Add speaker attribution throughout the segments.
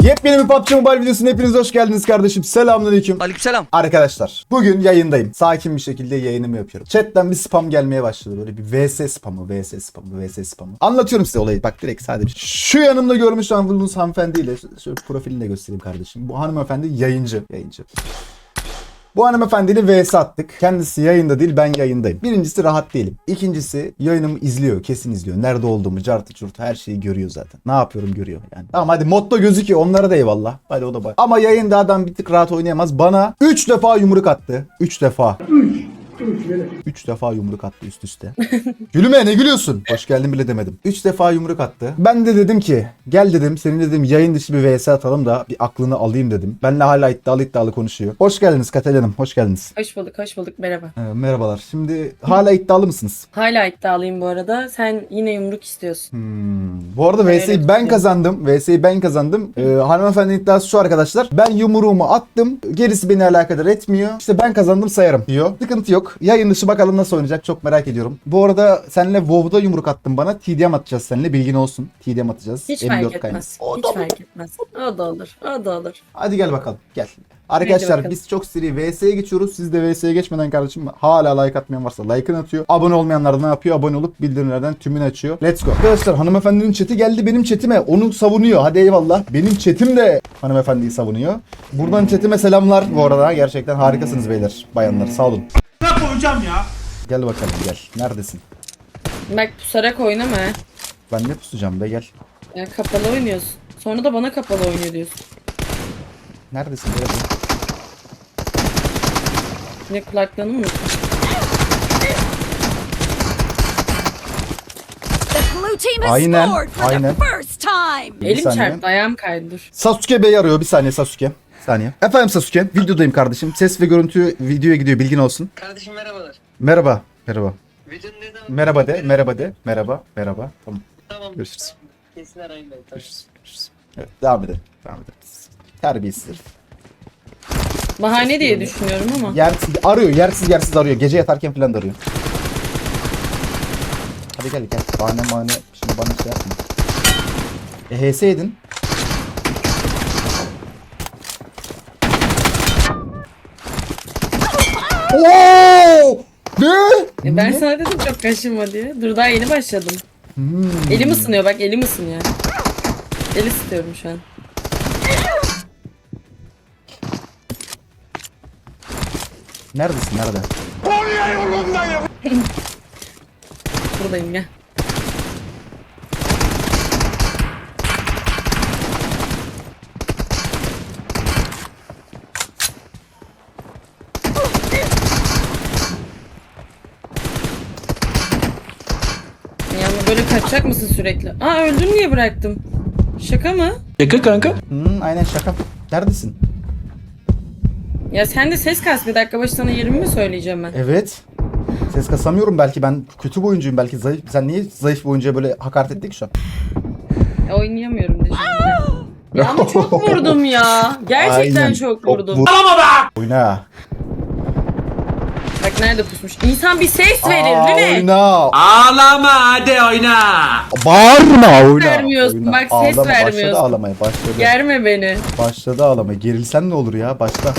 Speaker 1: Yepyeni bir PUBG Mobile videosuna hepiniz hoş geldiniz kardeşim. Selamünaleyküm.
Speaker 2: Aleykümselam.
Speaker 1: Arkadaşlar bugün yayındayım. Sakin bir şekilde yayınımı yapıyorum. Chatten bir spam gelmeye başladı. Böyle bir VS spamı, VS spamı, VS spamı. Anlatıyorum size olayı. Bak direkt sadece. Şu yanımda görmüş olduğunuz hanımefendiyle şöyle profilini de göstereyim kardeşim. Bu hanımefendi yayıncı. Yayıncı. Bu hanımefendiyle vs attık. Kendisi yayında değil ben yayındayım. Birincisi rahat değilim. İkincisi yayınımı izliyor. Kesin izliyor. Nerede olduğumu cartı çurtu her şeyi görüyor zaten. Ne yapıyorum görüyor yani. Tamam hadi modda gözüküyor. Onlara da eyvallah. Hadi o da bak. Ama yayında adam bir tık rahat oynayamaz. Bana 3 defa yumruk attı. 3 defa. 3 defa yumruk attı üst üste. Gülüme ne gülüyorsun? Hoş geldin bile demedim. 3 defa yumruk attı. Ben de dedim ki gel dedim senin dedim yayın dışı bir vs atalım da bir aklını alayım dedim. Benle hala iddialı iddialı konuşuyor. Hoş geldiniz Katel Hanım. Hoş geldiniz.
Speaker 3: Hoş bulduk, hoş bulduk. Merhaba.
Speaker 1: Ee, merhabalar. Şimdi hala iddialı mısınız?
Speaker 3: Hala iddialıyım bu arada. Sen yine yumruk istiyorsun.
Speaker 1: Hmm. Bu arada
Speaker 3: Öyle
Speaker 1: VS'yi ben
Speaker 3: düşünüyorum.
Speaker 1: kazandım. VS'yi ben kazandım. Ee, hanımefendinin iddiası şu arkadaşlar. Ben yumruğumu attım. Gerisi beni alakadar etmiyor. İşte ben kazandım sayarım diyor. Sıkıntı yok. Yayın dışı bakalım nasıl oynayacak çok merak ediyorum. Bu arada senle WoW'da yumruk attın bana. TDM atacağız seninle bilgin olsun. TDM atacağız.
Speaker 3: Hiç
Speaker 1: M4
Speaker 3: fark etmez.
Speaker 1: O
Speaker 3: Hiç
Speaker 1: da-
Speaker 3: fark etmez. O da olur. O da olur.
Speaker 1: Hadi gel bakalım. Gel. Arkadaşlar biz çok seri VS'ye geçiyoruz. Siz de VS'ye geçmeden kardeşim hala like atmayan varsa like'ını atıyor. Abone olmayanlar da ne yapıyor? Abone olup bildirimlerden tümünü açıyor. Let's go. Arkadaşlar hanımefendinin chat'i geldi benim chat'ime. Onu savunuyor. Hadi eyvallah. Benim chat'im de hanımefendiyi savunuyor. Buradan chat'ime selamlar bu arada. Gerçekten harikasınız beyler. Bayanlar sağ olun.
Speaker 4: Ne koyacağım ya?
Speaker 1: Gel bakalım gel. Neredesin?
Speaker 3: Bak pusarak oynama.
Speaker 1: Ben ne pusacağım be gel.
Speaker 3: Ya kapalı oynuyorsun. Sonra da bana kapalı oynuyor diyorsun.
Speaker 1: Neredesin? Gel.
Speaker 3: Yine kulaklığını mı
Speaker 5: blue team has
Speaker 1: Aynen,
Speaker 5: scored for
Speaker 1: aynen.
Speaker 5: the first time.
Speaker 1: Bir
Speaker 3: Elim
Speaker 1: saniye.
Speaker 3: çarptı, ayağım kaydı dur.
Speaker 1: Sasuke Bey arıyor. Bir saniye Sasuke. Saniye. Efendim Sasuke. Videodayım kardeşim. Ses ve görüntü videoya gidiyor. Bilgin olsun.
Speaker 6: Kardeşim merhabalar.
Speaker 1: Merhaba. Merhaba.
Speaker 6: Videonun ne zaman?
Speaker 1: Merhaba de. Merhaba de. Merhaba. Merhaba. Tamam.
Speaker 6: Tamam.
Speaker 1: Görüşürüz.
Speaker 6: Kesin arayın beni. Tamam.
Speaker 1: Görüşürüz. Görüşürüz. Evet. Devam edelim. Devam edelim. Terbiyesiz herif.
Speaker 3: Bahane diye düşünüyorum ama.
Speaker 1: Yersiz arıyor. Yersiz yersiz arıyor. Gece yatarken falan da arıyor. Hadi gel gel. Bahane mahane. Şimdi bana şey yapma. E HS yedin. Oo! Ne?
Speaker 3: E ben sana dedim çok kaşınma diye. Dur daha yeni başladım.
Speaker 1: Hmm.
Speaker 3: Elim ısınıyor bak elim ısınıyor. El istiyorum şu an.
Speaker 1: Neredesin? Nerede?
Speaker 3: Buradayım gel. Ya ama böyle kaçacak mısın sürekli? Aa öldün niye bıraktım? Şaka mı?
Speaker 1: Hmm, aynen şaka. Neredesin?
Speaker 3: Ya sen de ses kas bir dakika başı sana yerimi mi söyleyeceğim ben?
Speaker 1: Evet. Ses kasamıyorum belki ben kötü bir oyuncuyum belki zayıf. Sen niye zayıf bir oyuncuya böyle hakaret ettik şu an?
Speaker 3: Ya oynayamıyorum de şimdi. Ya ama çok vurdum ya. Gerçekten
Speaker 1: Aynen.
Speaker 3: çok vurdum.
Speaker 1: Vur- Oyna.
Speaker 3: Bak nerede pusmuş. İnsan bir ses verir
Speaker 1: Aa,
Speaker 3: değil mi?
Speaker 1: Oyna.
Speaker 4: Ağlama hadi oyna.
Speaker 1: Bağırma oyna.
Speaker 3: vermiyorsun,
Speaker 1: Oyna.
Speaker 3: bak ses
Speaker 1: Ağlama, Başladı
Speaker 3: vermiyorsun.
Speaker 1: ağlamaya başladı.
Speaker 3: Germe beni.
Speaker 1: Başladı ağlamaya. Gerilsen ne olur ya başla.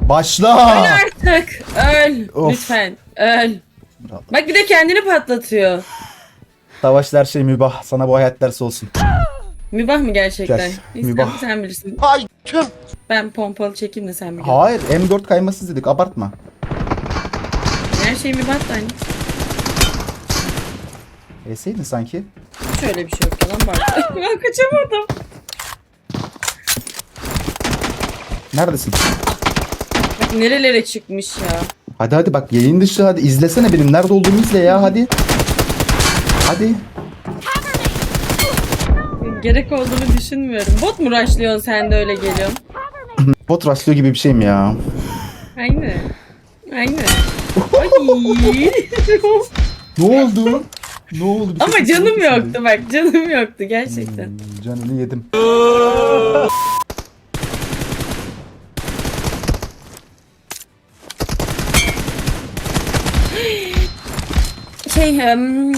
Speaker 1: Başla.
Speaker 3: Artık öl.
Speaker 1: Of.
Speaker 3: Lütfen öl.
Speaker 1: Bravo.
Speaker 3: Bak bir de kendini patlatıyor.
Speaker 1: Savaşta her şey mübah. Sana bu hayat dersi olsun.
Speaker 3: Mübah mı gerçekten?
Speaker 1: Gel,
Speaker 3: İstem,
Speaker 1: mübah.
Speaker 3: Sen bilirsin. Ben pompalı çekeyim de sen bilirsin.
Speaker 1: Hayır M4 kaymasız dedik abartma.
Speaker 3: Her şey mübah da hani.
Speaker 1: Eseydin sanki.
Speaker 3: Hiç öyle bir şey yok yalan bak. ben kaçamadım.
Speaker 1: Neredesin?
Speaker 3: Bak nerelere çıkmış ya.
Speaker 1: Hadi hadi bak yayın dışı hadi izlesene benim nerede olduğumu izle ya hadi. Hadi.
Speaker 3: Gerek olduğunu düşünmüyorum. Bot mu rushlıyorsun sen de öyle geliyorsun?
Speaker 1: Bot rastlıyor gibi bir şeyim ya.
Speaker 3: Aynen. Aynen. Ay.
Speaker 1: Ne oldu? Ne oldu? Bir
Speaker 3: Ama
Speaker 1: şey
Speaker 3: canım
Speaker 1: kesildi.
Speaker 3: yoktu bak canım yoktu gerçekten.
Speaker 1: Hmm, Canını yedim.
Speaker 3: şey em,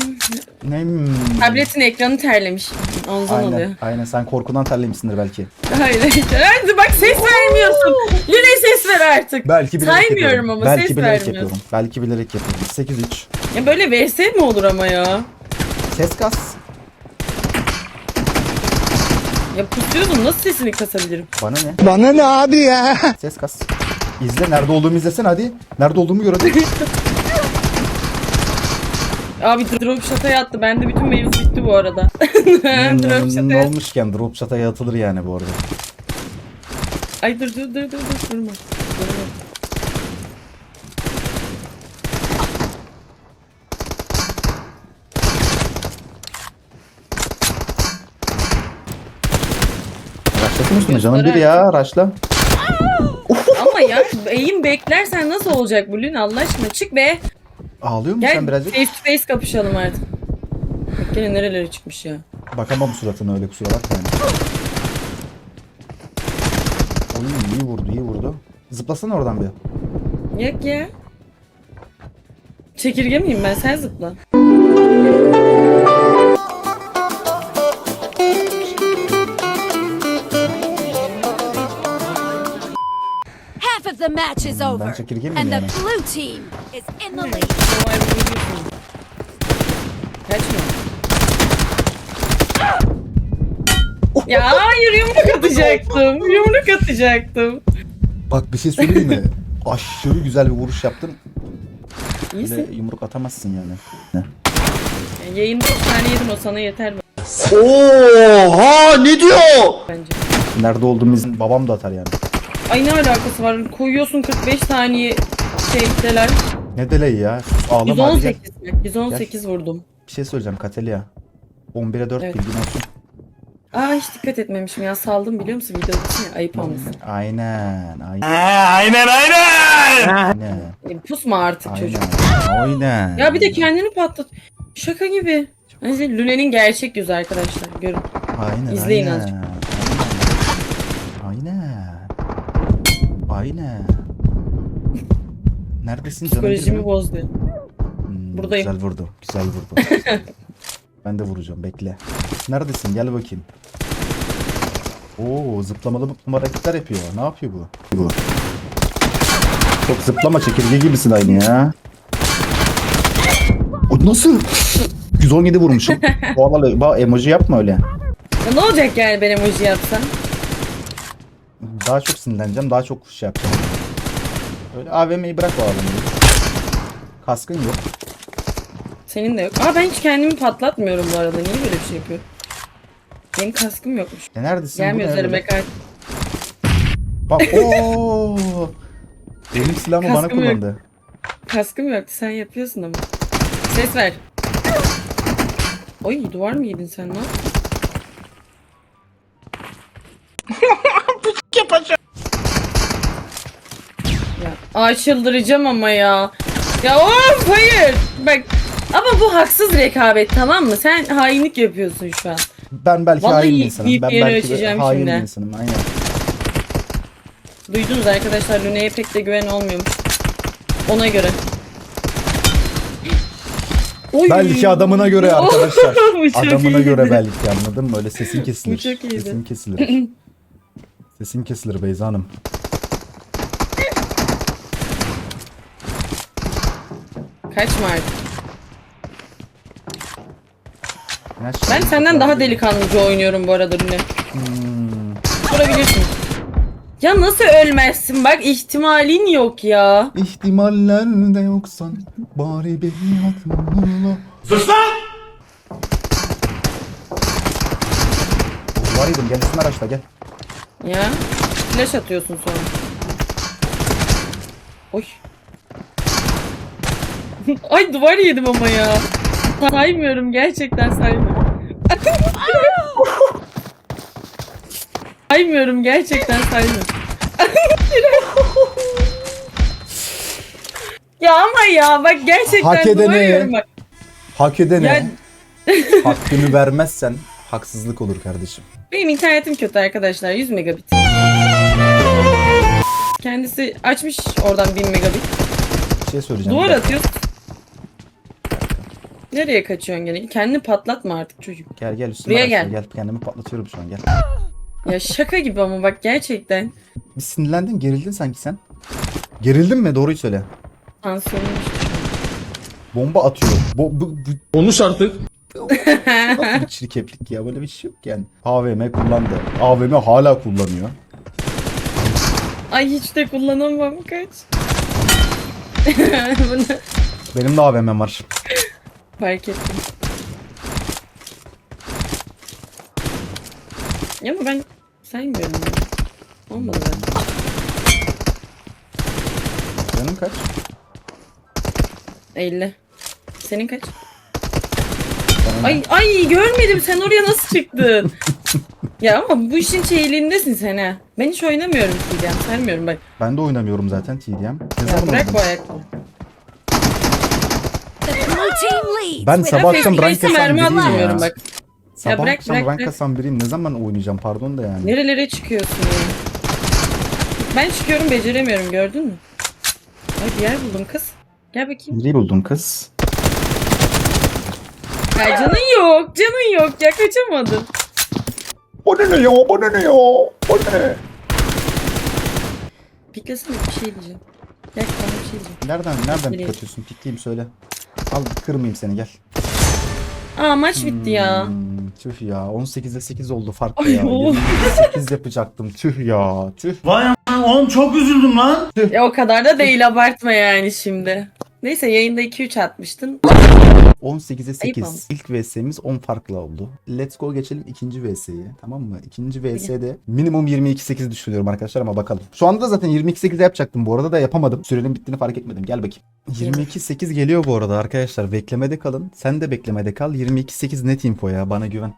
Speaker 1: Ne? hmm.
Speaker 3: tabletin ekranı terlemiş. Ondan oluyor.
Speaker 1: Aynen, aynen sen korkudan terlemişsindir belki.
Speaker 3: Hayır. Hadi bak ses vermiyorsun. Lüne ses ver artık.
Speaker 1: Belki bilerek
Speaker 3: Saymıyorum
Speaker 1: yapıyorum.
Speaker 3: ama
Speaker 1: Belki
Speaker 3: ses
Speaker 1: bilerek
Speaker 3: vermiyorsun.
Speaker 1: yapıyorum. Belki bilerek yapıyorum. 8-3.
Speaker 3: Ya böyle vs mi olur ama ya?
Speaker 1: Ses kas.
Speaker 3: Ya pusuyordum nasıl sesini kasabilirim?
Speaker 1: Bana ne? Bana ne abi ya? Ses kas. İzle nerede olduğumu izlesen hadi. Nerede olduğumu gör hadi.
Speaker 3: Abi drop shot'a yattı. Bende bütün mevzu bitti bu arada. drop shot'a
Speaker 1: ne
Speaker 3: yattı.
Speaker 1: olmuşken drop shot'a yatılır yani bu arada.
Speaker 3: Ay dur dur dur dur dur durma. Durma.
Speaker 1: Raşlasın üstüne canım bir ya raşla.
Speaker 3: Ama ya eğim beklersen nasıl olacak bu Lün Allah aşkına çık be.
Speaker 1: Ağlıyor musun
Speaker 3: Gel
Speaker 1: sen birazcık?
Speaker 3: face to face kapışalım artık. Bak gene nerelere çıkmış ya.
Speaker 1: Bakamam suratına öyle kusura bakma yani. Oy iyi vurdu iyi vurdu. Zıplasana oradan bir.
Speaker 3: Yok ya. Çekirge miyim ben sen zıpla.
Speaker 5: The match is over.
Speaker 1: çekirge miyim
Speaker 5: And the
Speaker 1: yani?
Speaker 5: blue team is in the lead.
Speaker 3: Kaçma. ya hayır yumruk atacaktım. Yumruk atacaktım.
Speaker 1: Bak bir şey söyleyeyim mi? Aşırı güzel bir vuruş yaptın. Öyle
Speaker 3: İyisin.
Speaker 1: yumruk atamazsın yani.
Speaker 3: Yani yayında bir tane yedim o sana yeter mi?
Speaker 2: Oha ne diyor?
Speaker 3: Bence.
Speaker 1: Nerede olduğumu babam da atar yani.
Speaker 3: Ay ne alakası var? Koyuyorsun 45 saniye şeydeler.
Speaker 1: Ne delay ya? Ağlama hadi gel.
Speaker 3: 118 mi? 118 vurdum.
Speaker 1: Bir şey söyleyeceğim Katelia. 11'e 4
Speaker 3: Evet.
Speaker 1: bilgin olsun.
Speaker 3: Aa hiç dikkat etmemişim ya saldım biliyor musun video için ya ayıp olmasın.
Speaker 1: Aynen. Aynen.
Speaker 4: aynen aynen.
Speaker 1: Aynen.
Speaker 3: E, Pusma artık çocuk.
Speaker 1: Aynen. Aynen.
Speaker 3: Ya bir de kendini patlat. Şaka gibi. Hani Lüne'nin gerçek yüzü arkadaşlar görün.
Speaker 1: Aynen.
Speaker 3: İzleyin
Speaker 1: aynen.
Speaker 3: azıcık.
Speaker 1: Aynen. Aynen. Neredesin canım?
Speaker 3: Psikolojimi bozdu.
Speaker 1: Hmm,
Speaker 3: buradayım.
Speaker 1: Güzel vurdu. Güzel vurdu. ben de vuracağım bekle. Neredesin? Gel bakayım. Oo zıplamalı zıplama hareketler yapıyor. Ne yapıyor bu? Bu. Çok zıplama çekirge gibisin aynı ya. O nasıl? 117 vurmuşum. Vallahi bak emoji yapma öyle.
Speaker 3: Ya ne olacak yani ben emoji yapsam?
Speaker 1: Daha çok sinirleneceğim, daha çok şey yapacağım. Öyle AVM'yi bırak o AVM'yi. Kaskın yok.
Speaker 3: Senin de yok. Aa ben hiç kendimi patlatmıyorum bu arada. Niye böyle bir şey yapıyor? Benim kaskım yokmuş.
Speaker 1: E neredesin?
Speaker 3: Gelmiyor
Speaker 1: Bu ne
Speaker 3: üzerime
Speaker 1: öyle? Bak ooo. Benim silahımı bana
Speaker 3: Kaskım yok.
Speaker 1: kullandı.
Speaker 3: Kaskım yoktu sen yapıyorsun ama. Ses ver. Oy duvar mı yedin sen lan? ya, aa çıldıracağım ama ya. Ya of hayır. Bak ama bu haksız rekabet tamam mı? Sen hainlik yapıyorsun şu an.
Speaker 1: Ben belki
Speaker 3: Vallahi
Speaker 1: hain bir insanım. Ben belki hain
Speaker 3: şimdi.
Speaker 1: bir insanım. Aynen.
Speaker 3: Duydunuz arkadaşlar Lune'ye pek de güven olmuyormuş. Ona göre. Oy.
Speaker 1: Belki adamına göre arkadaşlar.
Speaker 3: Bu çok
Speaker 1: adamına
Speaker 3: iyiydi.
Speaker 1: göre belki anladın mı? Öyle sesin kesilir.
Speaker 3: Bu çok iyiydi.
Speaker 1: Sesin kesilir. sesin kesilir Beyza Hanım.
Speaker 3: Kaçma artık. Ben senden daha delikanlıca oynuyorum bu arada Lune.
Speaker 1: Hmm.
Speaker 3: Ya nasıl ölmezsin? Bak ihtimalin yok ya.
Speaker 1: İhtimallerde yoksan bari beni hatırla.
Speaker 4: Sus lan.
Speaker 1: Var gel üstüne araçla gel.
Speaker 3: Ya. Flash atıyorsun sonra. Oy. Ay duvar yedim ama ya. Saymıyorum gerçekten saymıyorum. saymıyorum gerçekten saymıyorum. ya ama ya bak gerçekten
Speaker 1: Hak
Speaker 3: duvar
Speaker 1: edene.
Speaker 3: yiyorum bak.
Speaker 1: Hak edene hakkını vermezsen haksızlık olur kardeşim.
Speaker 3: Benim internetim kötü arkadaşlar 100 megabit. Kendisi açmış oradan 1000 megabit.
Speaker 1: Bir şey söyleyeceğim.
Speaker 3: Duvar atıyorsun. Nereye kaçıyorsun gene? Kendini patlatma artık çocuk.
Speaker 1: Gel gel üstüme
Speaker 3: Buraya gel.
Speaker 1: gel. Kendimi patlatıyorum şu an gel.
Speaker 3: Ya şaka gibi ama bak gerçekten.
Speaker 1: Bir sinirlendin gerildin sanki sen. Gerildin mi? Doğruyu söyle.
Speaker 3: Tansiyonum düştü.
Speaker 1: Bomba atıyor. Bo bu, bu
Speaker 2: Konuş artık.
Speaker 1: nasıl bir çirkeflik ya? Böyle bir şey yok yani. AVM kullandı. AVM hala kullanıyor.
Speaker 3: Ay hiç de kullanamam kaç. Bunu
Speaker 1: Benim de AVM'm var.
Speaker 3: fark ettim. Ya ama ben saymıyorum ya. Olmadı ben.
Speaker 1: Canın kaç?
Speaker 3: 50. Senin kaç? Ay ay görmedim sen oraya nasıl çıktın? ya ama bu işin şeyliğindesin sen ha. Ben hiç oynamıyorum Tidem. Sarmıyorum bak.
Speaker 1: Ben de oynamıyorum zaten TDM. Ne
Speaker 3: Ya
Speaker 1: zaman
Speaker 3: bırak bu
Speaker 1: oynadın?
Speaker 3: ayakları.
Speaker 5: The blue team leads.
Speaker 1: Ben sabah akşam rank
Speaker 3: mermi
Speaker 1: biriyim ya.
Speaker 3: bak.
Speaker 1: Sabah
Speaker 3: bırak,
Speaker 1: akşam
Speaker 3: bırak,
Speaker 1: rank
Speaker 3: bırak.
Speaker 1: biriyim. Ne zaman oynayacağım pardon da yani.
Speaker 3: Nerelere çıkıyorsun ya? Ben çıkıyorum beceremiyorum gördün mü? Ay bir yer buldum kız. Gel bakayım.
Speaker 1: Nereyi buldun kız?
Speaker 3: Ya canın yok canın yok ya kaçamadın.
Speaker 1: O ne ne ya? O ne ne ya? O ne?
Speaker 3: Piklesene bir şey diyeceğim. Gel bir şey diyeceğim.
Speaker 1: Nereden nereden
Speaker 3: Nereye?
Speaker 1: pik atıyorsun? Pikleyeyim söyle. Al kırmayayım seni gel.
Speaker 3: Aa maç bitti ya.
Speaker 1: Hmm, tüh ya 18'e 8 oldu fark
Speaker 3: Ay,
Speaker 1: ya.
Speaker 3: oğlum.
Speaker 1: 20'ye 8 yapacaktım. Tüh ya. Tüh.
Speaker 4: Vay a- oğlum çok üzüldüm lan.
Speaker 3: Ya o kadar da değil abartma yani şimdi. Neyse yayında 2-3 atmıştın.
Speaker 1: 18'e
Speaker 3: Ayıp
Speaker 1: 8.
Speaker 3: ama.
Speaker 1: İlk VS'miz 10 farklı oldu. Let's go geçelim ikinci VS'ye. Tamam mı? İkinci VS'de minimum 22-8 düşünüyorum arkadaşlar ama bakalım. Şu anda zaten 22-8 yapacaktım bu arada da yapamadım. Sürenin bittiğini fark etmedim. Gel bakayım. 22-8 geliyor bu arada arkadaşlar. Beklemede kalın. Sen de beklemede kal. 22-8 net info ya. Bana güven.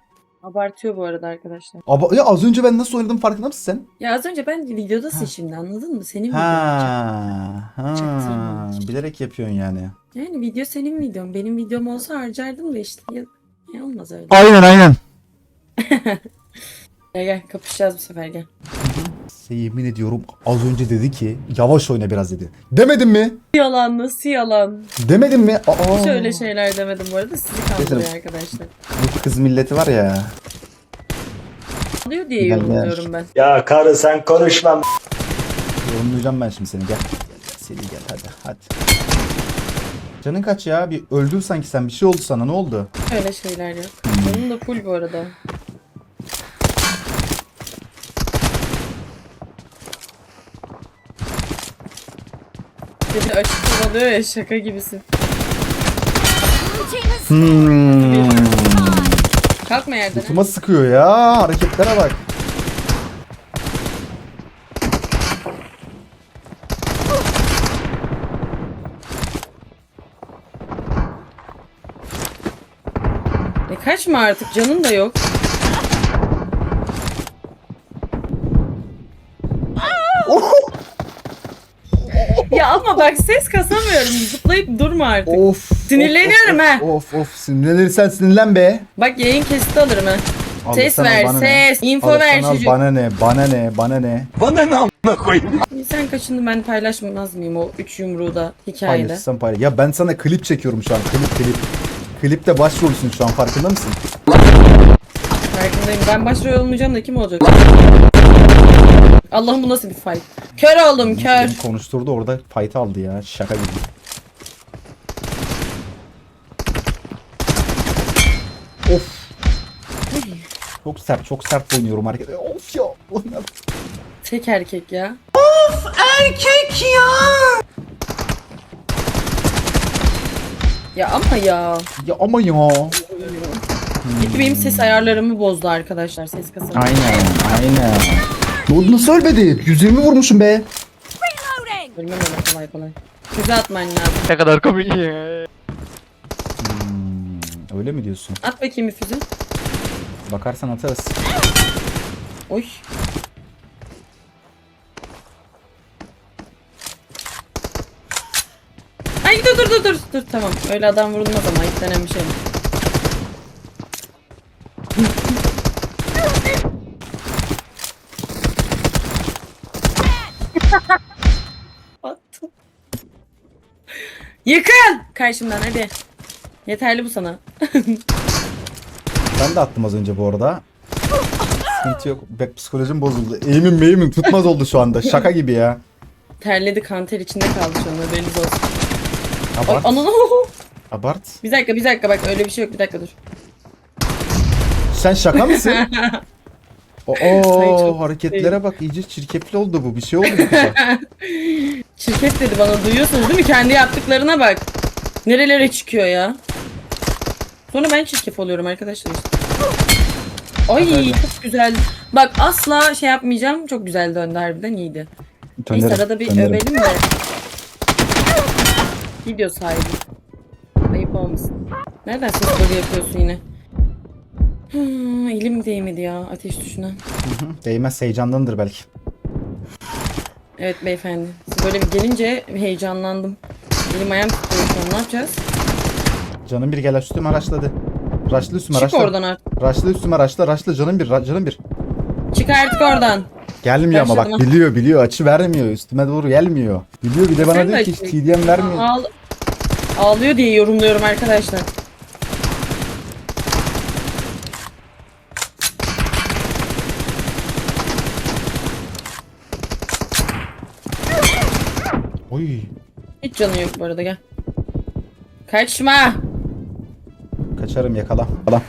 Speaker 3: Abartıyor bu arada arkadaşlar.
Speaker 1: Aba ya az önce ben nasıl oynadım farkında mısın sen?
Speaker 3: Ya az önce ben videodasın şimdi anladın mı? Senin videon.
Speaker 1: Ha, ha. Bilerek yapıyorsun yani.
Speaker 3: Yani video senin videon. Benim videom olsa harcardım da işte. Ya, ya olmaz öyle.
Speaker 1: Aynen aynen.
Speaker 3: Gel gel kapışacağız bu sefer gel.
Speaker 1: Size yemin ediyorum az önce dedi ki yavaş oyna biraz dedi. Demedim mi?
Speaker 3: Yalan nasıl yalan?
Speaker 1: Demedim mi? Aa,
Speaker 3: Hiç öyle şeyler demedim bu arada. Sizi kandırıyor arkadaşlar.
Speaker 1: Bu kız milleti var ya.
Speaker 3: Alıyor diye
Speaker 1: Gel,
Speaker 3: yorumluyorum ben.
Speaker 2: Ya karı sen konuşma.
Speaker 1: Yorumlayacağım ben şimdi seni gel. Gel, gel seni gel hadi hadi. Canın kaç ya? Bir öldün sanki sen. Bir şey oldu sana. Ne oldu?
Speaker 3: Öyle şeyler yok. Benim de full bu arada. Beni açık kovalıyor ya şaka gibisin.
Speaker 1: Hmm.
Speaker 3: Kalkma yerden.
Speaker 1: Kutuma sıkıyor ya. Hareketlere bak.
Speaker 3: E kaçma artık canın da yok. Ya ama bak ses kasamıyorum. Zıplayıp durma artık.
Speaker 1: Of.
Speaker 3: Sinirleniyorum
Speaker 1: of,
Speaker 3: ha.
Speaker 1: Of of. Sinirlenirsen sinirlen be.
Speaker 3: Bak yayın kesiti alırım ha. Ses
Speaker 1: al,
Speaker 3: ver,
Speaker 1: bana ne?
Speaker 3: ses. Info ver
Speaker 1: al,
Speaker 3: çocuk.
Speaker 1: Bana ne? Bana ne? Bana ne?
Speaker 3: Sen kaçını ben paylaşmaz mıyım o üç yumruğu da hikayede?
Speaker 1: Paylaşırsan paylaş. Ya ben sana klip çekiyorum şu an. Klip klip. Klipte başrolsün şu an farkında mısın?
Speaker 3: Farkındayım. Ben başrol olmayacağım da kim olacak? Allah'ım bu nasıl bir fight? Kör oldum kör.
Speaker 1: Beni konuşturdu orada fight aldı ya. Şaka gibi. Of. Çok sert, çok sert oynuyorum hareket. Of ya.
Speaker 3: Tek erkek ya.
Speaker 4: Erkek ya.
Speaker 3: Ya ama ya.
Speaker 1: Ya ama ya.
Speaker 3: Gitti benim ses ayarlarımı bozdu arkadaşlar ses kasarı.
Speaker 1: Aynen, aynen. Oldu nasıl ölmedi? 120 vurmuşum be.
Speaker 5: reloading.
Speaker 3: Ölmem öyle kolay kolay. Füze atman lazım.
Speaker 4: Ne kadar komik ya.
Speaker 1: Hmm, öyle mi diyorsun?
Speaker 3: At bakayım bir füze.
Speaker 1: Bakarsan atarız.
Speaker 3: Oy. Ay dur dur dur dur dur tamam öyle adam vurulmaz ama ilk denen bir şey. Yıkıl karşımdan hadi. Yeterli bu sana.
Speaker 1: Ben de attım az önce bu arada. Sıkıntı yok. Bak psikolojim bozuldu. Eğimim meyimim tutmaz oldu şu anda. Şaka gibi ya.
Speaker 3: Terledi kanter içinde kaldı şu an haberiniz olsun.
Speaker 1: Abart.
Speaker 3: ananı.
Speaker 1: Abart.
Speaker 3: Bir dakika bir dakika bak öyle bir şey yok bir dakika dur.
Speaker 1: Sen şaka mısın? Oo
Speaker 3: çok
Speaker 1: hareketlere bak iyice çirkefli oldu bu. Bir şey oldu kıza.
Speaker 3: Şirket dedi bana duyuyorsunuz değil mi? Kendi yaptıklarına bak. Nerelere çıkıyor ya. Sonra ben çirkef oluyorum arkadaşlar. Ay çok güzel. Bak asla şey yapmayacağım. Çok güzel döndü harbiden iyiydi. Neyse
Speaker 1: Dönerim,
Speaker 3: arada bir
Speaker 1: dönerim.
Speaker 3: övelim de. Video sahibi. Ayıp olmasın. Nereden ses böyle yapıyorsun yine? Hmm, elim değmedi ya ateş tuşuna.
Speaker 1: Değmez heyecandandır belki.
Speaker 3: Evet beyefendi. Siz böyle bir gelince heyecanlandım. Elim ayağım titriyor şu an. Ne yapacağız?
Speaker 1: Canım bir gel üstüme araçladı. Raşlı üstüme
Speaker 3: Çık oradan artık.
Speaker 1: Raşlı üstüme raşla raşla canım bir ra- canım bir.
Speaker 3: Çık artık oradan.
Speaker 1: Gelmiyor ama bak
Speaker 3: Başladım.
Speaker 1: biliyor biliyor açı vermiyor üstüme doğru gelmiyor. Biliyor bir de bana
Speaker 3: Sen de
Speaker 1: diyor ki hiç
Speaker 3: açı-
Speaker 1: TDM vermiyor.
Speaker 3: Ağl Ağlıyor diye yorumluyorum arkadaşlar.
Speaker 1: Oy
Speaker 3: Hiç canı yok bu arada gel. Kaçma.
Speaker 1: kaçarım yakala. Yakala.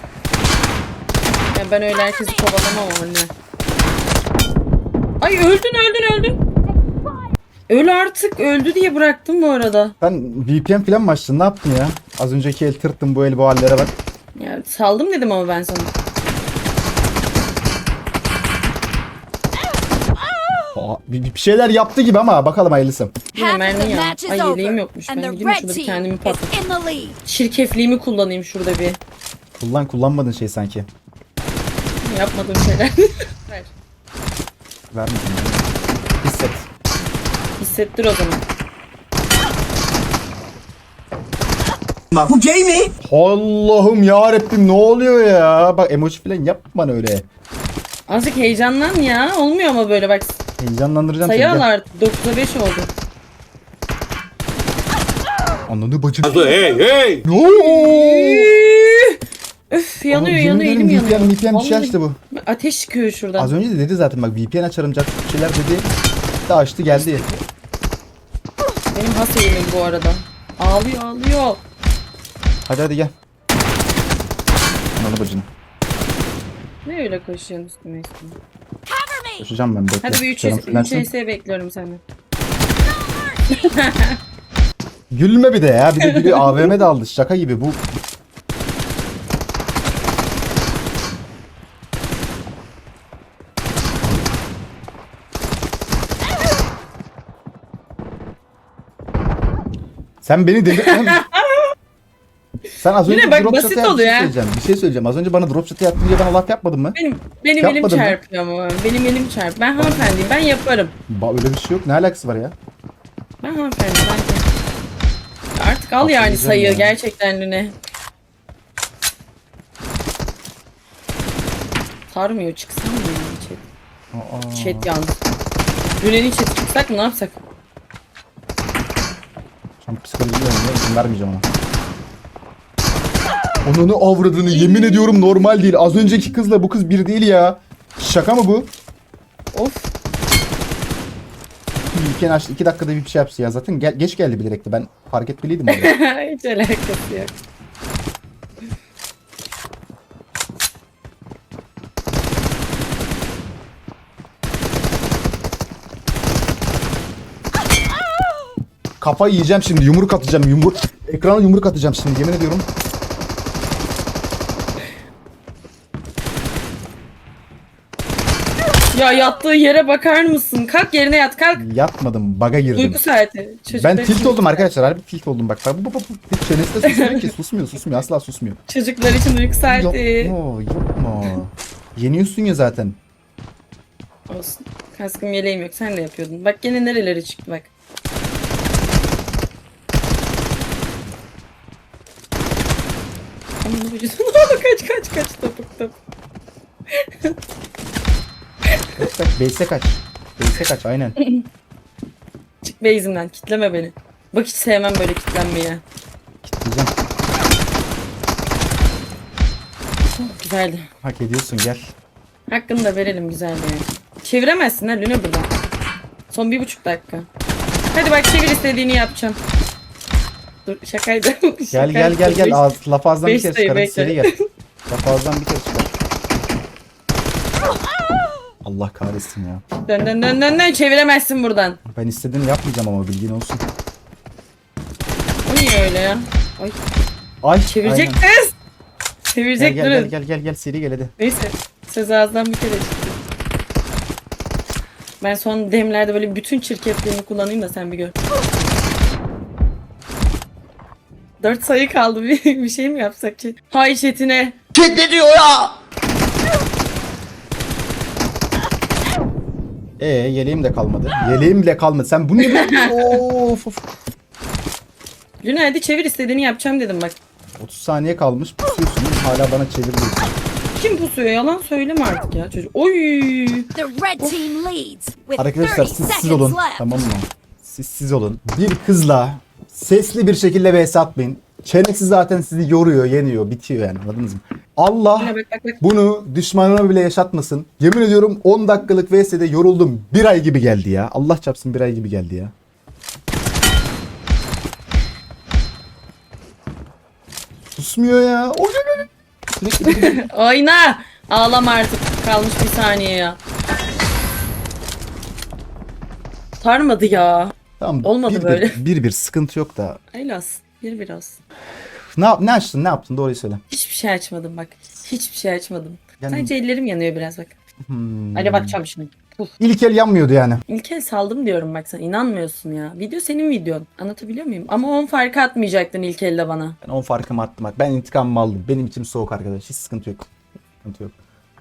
Speaker 3: Ya ben öyle herkesi kovalamam anne. Ay öldün öldün öldün. Öl artık öldü diye bıraktım bu arada.
Speaker 1: Sen VPN falan mı açtın ne yaptın ya? Az önceki el tırttın bu el bu hallere bak.
Speaker 3: Ya saldım dedim ama ben sana.
Speaker 1: Aa, bir, bir şeyler yaptı gibi ama bakalım hayırlısı.
Speaker 5: Of
Speaker 3: mermi ya. Ay yeleğim yokmuş. Ben gideyim şurada bir kendimi patlatayım. Şirkefliğimi kullanayım şurada bir.
Speaker 1: Kullan kullanmadın şey sanki.
Speaker 3: Yapmadığım şeyler. Ver.
Speaker 1: Vermedin. Hisset.
Speaker 3: Hissettir o zaman.
Speaker 1: Allah'ım ya Rabbim ne oluyor ya? Bak emoji falan yapma öyle.
Speaker 3: Azıcık heyecanlan ya. Olmuyor ama böyle bak.
Speaker 1: Heyecanlandıracağım
Speaker 3: Sayı al artık. 9'a 5 oldu.
Speaker 1: Ananı bacı.
Speaker 2: Hey hey.
Speaker 1: Ne?
Speaker 3: Öf yanıyor
Speaker 1: Aa,
Speaker 3: yanıyor elim yanıyor.
Speaker 1: VPN, VPN bir şey
Speaker 3: Vallahi
Speaker 1: açtı bu.
Speaker 3: Ateş çıkıyor şuradan.
Speaker 1: Az önce de dedi zaten bak VPN açarım bir şeyler dedi. De açtı geldi.
Speaker 3: Benim has elimim bu arada. Ağlıyor ağlıyor.
Speaker 1: Hadi hadi gel. Ananı bacını.
Speaker 3: Ne öyle koşuyorsun üstüme üstüme.
Speaker 1: Koşacağım ben bekle.
Speaker 3: Hadi bir 3
Speaker 1: Canım
Speaker 3: 3
Speaker 1: fullensin.
Speaker 3: HS bekliyorum senden.
Speaker 1: Gülme bir de ya. Bir de gülüyor. AVM de aldı. Şaka gibi bu. Sen beni deli... Sen az önce
Speaker 3: Yine bak
Speaker 1: drop
Speaker 3: basit
Speaker 1: shot'a bir
Speaker 3: oluyor
Speaker 1: şey
Speaker 3: ha.
Speaker 1: söyleyeceğim. Bir şey söyleyeceğim. Az önce bana drop shot'a yaptın diye bana laf yapmadın mı?
Speaker 3: Benim benim elim
Speaker 1: Yapmadın mı?
Speaker 3: çarpıyor ama. Benim elim çarp. Ben hanımefendiyim. Ben yaparım.
Speaker 1: Ba öyle bir şey yok. Ne alakası var ya?
Speaker 3: Ben hanımefendi. Ben Artık al yani
Speaker 1: Hatırlayacağım
Speaker 3: sayı
Speaker 1: ya.
Speaker 3: gerçekten Lüne. Sarmıyor çıksam mı yani chat?
Speaker 1: Aa.
Speaker 3: Chat yalnız. Lüne'nin chat'i çıksak mı ne yapsak?
Speaker 1: Şu an psikoloji oynuyor. İzin vermeyeceğim ona. Onunu avradını yemin ediyorum normal değil. Az önceki kızla bu kız bir değil ya. Şaka mı bu?
Speaker 3: Of.
Speaker 1: İlken açtı. iki dakikada bir şey yapsın ya. Zaten gel- geç geldi bilerek de. Ben fark etmeliydim.
Speaker 3: Hiç alakası yok.
Speaker 1: Kafayı yiyeceğim şimdi. Yumruk atacağım. Yumruk. Ekrana yumruk atacağım şimdi. Yemin ediyorum.
Speaker 3: Ya yattığı yere bakar mısın? Kalk yerine yat kalk.
Speaker 1: Yatmadım. Baga girdim.
Speaker 3: Uyku saati. Çocuklar
Speaker 1: Ben
Speaker 3: için
Speaker 1: tilt oldum arkadaşlar. Harbi tilt oldum bak. Bak bu bu bu. Hiç çenesi de susmuyor ki. Susmuyor susmuyor. Asla susmuyor.
Speaker 3: Çocuklar için uyku saati.
Speaker 1: Yok mu? Yeniyorsun ya zaten.
Speaker 3: Olsun. Kaskım yeleğim yok. Sen de yapıyordun. Bak gene nerelere çıktı bak. Aman vücudum. kaç kaç kaç topuk top.
Speaker 1: Kaç kaç. Base'e kaç. Base'e kaç aynen.
Speaker 3: Çık base'imden. Kitleme beni. Bak hiç sevmem böyle kitlenmeyi.
Speaker 1: Kitleyeceğim.
Speaker 3: Güzeldi.
Speaker 1: Hak ediyorsun gel.
Speaker 3: Hakkını da verelim güzeldi yani. Çeviremezsin ha Lüne buradan. Son bir buçuk dakika. Hadi bak çevir istediğini yapacağım. Dur şakaydı.
Speaker 1: Gel gel gel gel. Ağız, laf ağızdan bir
Speaker 3: Beş
Speaker 1: kere
Speaker 3: sayı
Speaker 1: çıkar. Hadi
Speaker 3: bekle.
Speaker 1: Seri gel. Laf ağızdan bir kere çıkar. Allah kahretsin ya.
Speaker 3: Dön dön dön dön dön çeviremezsin buradan.
Speaker 1: Ben istediğini yapmayacağım ama bilgin olsun.
Speaker 3: O niye öyle ya? Ay
Speaker 1: Ay.
Speaker 3: çevirecek
Speaker 1: aynen.
Speaker 3: kız.
Speaker 1: Gel
Speaker 3: Çevirecek
Speaker 1: gel,
Speaker 3: durun.
Speaker 1: gel gel gel gel seri gel hadi.
Speaker 3: Neyse söz ağızdan bir kere çıktı. Ben son demlerde böyle bütün çirkefliğimi kullanayım da sen bir gör. Dört sayı kaldı bir, bir şey mi yapsak ki? Hay Çetin'e.
Speaker 1: Ee yeleğim de kalmadı. Yeleğim bile kalmadı. Sen bu ne of, of.
Speaker 3: Lüne hadi çevir istediğini yapacağım dedim bak.
Speaker 1: 30 saniye kalmış. Pusuyorsun hala bana çevir diyorsun.
Speaker 3: Kim pusuyor yalan söyleme artık ya çocuk. Oy.
Speaker 5: The red team leads with
Speaker 1: Arkadaşlar
Speaker 5: 30
Speaker 1: siz siz
Speaker 5: seconds
Speaker 1: olun.
Speaker 5: left.
Speaker 1: Tamam mı? Siz siz olun. Bir kızla sesli bir şekilde vs atmayın. Çenesi zaten sizi yoruyor, yeniyor, bitiyor yani anladınız mı? Allah bunu düşmanıma bile yaşatmasın. Yemin ediyorum 10 dakikalık vs'de yoruldum. Bir ay gibi geldi ya. Allah çarpsın bir ay gibi geldi ya. Susmuyor ya.
Speaker 3: Oyna. Ağlama artık. Kalmış bir saniye ya. Tarmadı ya.
Speaker 1: Tamam.
Speaker 3: Olmadı
Speaker 1: bir,
Speaker 3: böyle.
Speaker 1: Bir, bir sıkıntı yok da.
Speaker 3: Aylas. Bir biraz.
Speaker 1: Ne, ne açtın ne yaptın doğruyu söyle.
Speaker 3: Hiçbir şey açmadım bak. Hiçbir şey açmadım.
Speaker 1: Yani-
Speaker 3: Sadece ellerim yanıyor biraz bak.
Speaker 1: Hmm.
Speaker 3: Hadi bakacağım şimdi. Puh.
Speaker 1: İlk el yanmıyordu yani.
Speaker 3: İlkel saldım diyorum bak sen inanmıyorsun ya. Video senin videon. Anlatabiliyor muyum? Ama 10 farkı atmayacaktın ilk elde bana.
Speaker 1: Ben 10 farkımı attım. bak. Ben intikamımı aldım. Benim içim soğuk arkadaş. Hiç sıkıntı yok. Sıkıntı yok.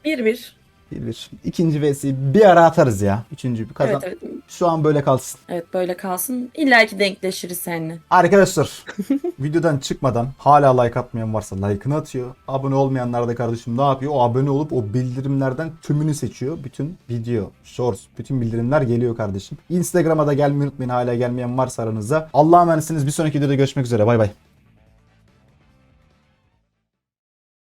Speaker 3: 1-1.
Speaker 1: Bir bir. İkinci vs'yi bir ara atarız ya. Üçüncü bir kazan.
Speaker 3: Evet evet.
Speaker 1: Şu an böyle kalsın.
Speaker 3: Evet böyle kalsın. İlla ki denkleşiriz seninle.
Speaker 1: Arkadaşlar videodan çıkmadan hala like atmayan varsa like'ını atıyor. Abone olmayanlar da kardeşim ne yapıyor? O abone olup o bildirimlerden tümünü seçiyor. Bütün video, shorts, bütün bildirimler geliyor kardeşim. Instagram'a da gelmeyi unutmayın hala gelmeyen varsa aranızda. Allah'a emanetsiniz. Bir sonraki videoda görüşmek üzere. Bay bay.